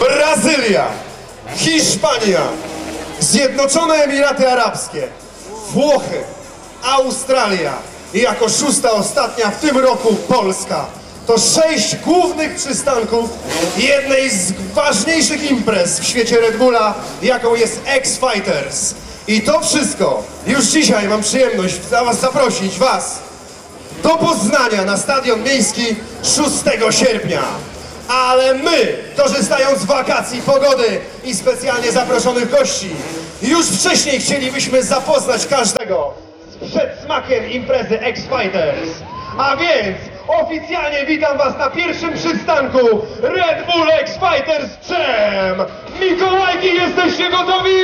Brazylia, Hiszpania, Zjednoczone Emiraty Arabskie, Włochy, Australia i jako szósta, ostatnia w tym roku Polska. To sześć głównych przystanków jednej z ważniejszych imprez w świecie Red Bulla, jaką jest X-Fighters. I to wszystko już dzisiaj mam przyjemność za was zaprosić, was, do Poznania na Stadion Miejski 6 sierpnia. Ale my, korzystając z wakacji, pogody i specjalnie zaproszonych gości, już wcześniej chcielibyśmy zapoznać każdego z przedsmakiem imprezy X-Fighters. A więc oficjalnie witam Was na pierwszym przystanku Red Bull X-Fighters Jam! Mikołajki, jesteście gotowi?